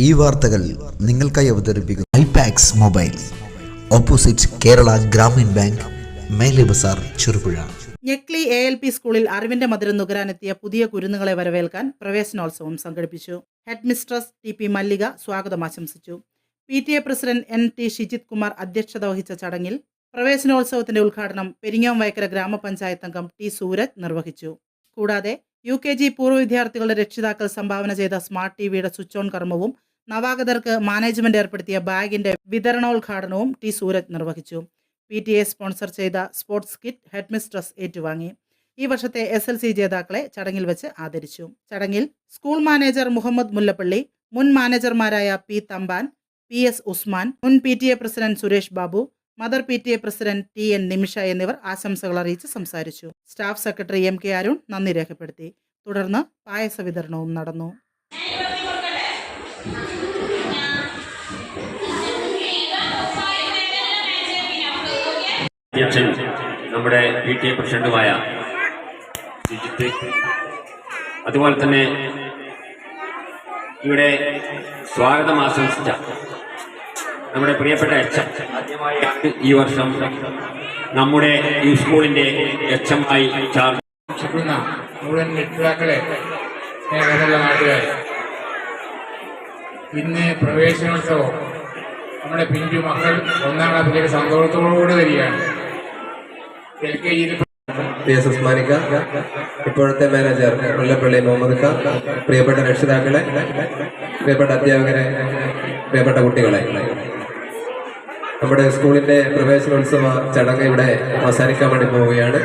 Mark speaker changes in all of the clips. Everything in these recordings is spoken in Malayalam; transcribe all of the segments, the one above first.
Speaker 1: ഈ വാർത്തകൾ നിങ്ങൾക്കായി അവതരിപ്പിക്കുന്നു iPax mobile. Opposite Kerala Grameen bank Mele Bazar Cherupuzha.
Speaker 2: Njekli A L P സ്കൂളിൽ അറിവിന്റെ മധുരം നുകരാനെത്തിയ പുതിയ കുരുന്നുകളെ വരവേൽക്കാൻ പ്രവേശനോത്സവം സംഘടിപ്പിച്ചു. Head mistress T P Mallika സ്വാഗതം ആശംസിച്ചു. P T A president N T Shijith Kumar അധ്യക്ഷത വഹിച്ച ചടങ്ങിൽ പ്രവേശനോത്സവത്തിന്റെ ഉദ്ഘാടനം പെരിങ്ങോം വയക്കര ഗ്രാമപഞ്ചായത്ത് അംഗം ടി സൂരജ് നിർവഹിച്ചു. കൂടാതെ യു കെ ജി പൂർവ വിദ്യാർത്ഥികളുടെ രക്ഷിതാക്കൾ സംഭാവന ചെയ്ത സ്മാർട്ട് ടിവിയുടെ സ്വിച്ച് ഓൺ കർമ്മവും നവാഗതർക്ക് മാനേജ്മെന്റ് ഏർപ്പെടുത്തിയ ബാഗിന്റെ വിതരണോദ്ഘാടനവും ടി സൂരജ് നിർവഹിച്ചു. പി ടി എ സ്പോൺസർ ചെയ്ത സ്പോർട്സ് കിറ്റ് ഹെഡ്മിസ്ട്രസ് ഏറ്റുവാങ്ങി. ഈ വർഷത്തെ എസ് എൽ സി ജേതാക്കളെ ചടങ്ങിൽ വെച്ച് ആദരിച്ചു. ചടങ്ങിൽ സ്കൂൾ മാനേജർ മുഹമ്മദ് മുല്ലപ്പള്ളി മുൻ മാനേജർമാരായ P Thampan P S Usman മുൻ P T A president Suresh Babu mother P T A president T N Nimisha എന്നിവർ ആശംസകൾ അറിയിച്ച് സംസാരിച്ചു. Staff secretary M K Arun നന്ദി രേഖപ്പെടുത്തി. തുടർന്ന് പായസ വിതരണവും നടന്നു.
Speaker 3: നമ്മുടെ പി ടി എ പ്രസിഡന്റുമായ അതുപോലെ തന്നെ ഇവിടെ സ്വാഗതം ആശംസിച്ച നമ്മുടെ പ്രിയപ്പെട്ട എച്ച് ഈ വർഷം നമ്മുടെ ഈ സ്കൂളിന്റെ എച്ച് എം ആയി ചാർജ്.
Speaker 4: ഇന്ന് പ്രവേശനോത്സവം നമ്മുടെ പിഞ്ചു മക്കൾ ഒന്നാം ക്ലാസ്സിലേക്ക് സന്തോഷത്തോടുകൂടി വരികയാണ്. എൽ കെ ജിയിൽ
Speaker 5: പി എസ് ഉസ്മാനിക്ക ഇപ്പോഴത്തെ മാനേജർ മുല്ലപ്പള്ളി മുഹമ്മദ് ഖാൻ പ്രിയപ്പെട്ട രക്ഷിതാക്കളെ പ്രിയപ്പെട്ട അധ്യാപകരെ പ്രിയപ്പെട്ട കുട്ടികളെ. നമ്മുടെ സ്കൂളിന്റെ പ്രവേശനോത്സവ ചടങ്ങ് ഇവിടെ അവസാനിക്കാൻ വേണ്ടി പോവുകയാണ്.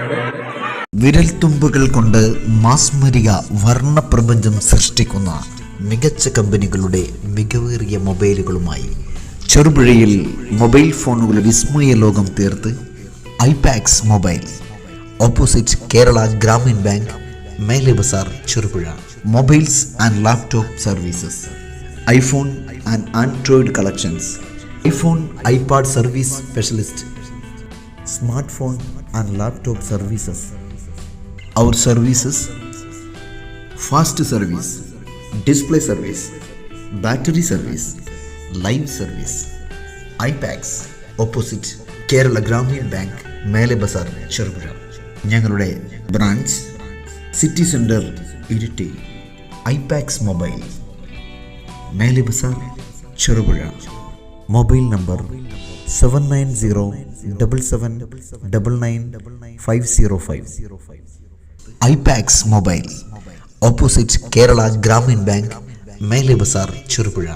Speaker 1: വിരൽത്തുമ്പുകൾ കൊണ്ട് മാസ്മരിക വർണപ്രപഞ്ചം സൃഷ്ടിക്കുന്ന മികച്ച കമ്പനികളുടെ മികവേറിയ മൊബൈലുകളുമായി ചെറുപുഴയിൽ മൊബൈൽ ഫോണുകളുടെ വിസ്മയ ലോകം തീർത്ത് iPax mobile opposite Kerala Gramin bank മേലെ Bazar Cherupuzha mobiles and laptop services iPhone and Android collections iPhone iPad service specialist smartphone and laptop services. Our services fast service, display service, battery service, live service, iPads opposite Kerala Gramin bank Mele Bazar Cherupuzha. ഞങ്ങളുടെ branch city centre Iritty iPax mobile. Mele Bazar Cherupuzha. Mobile number seven nine zero double seven double nine five zero five. IPax mobile. Opposite Kerala Grameen bank Mele Bazar Cherupuzha.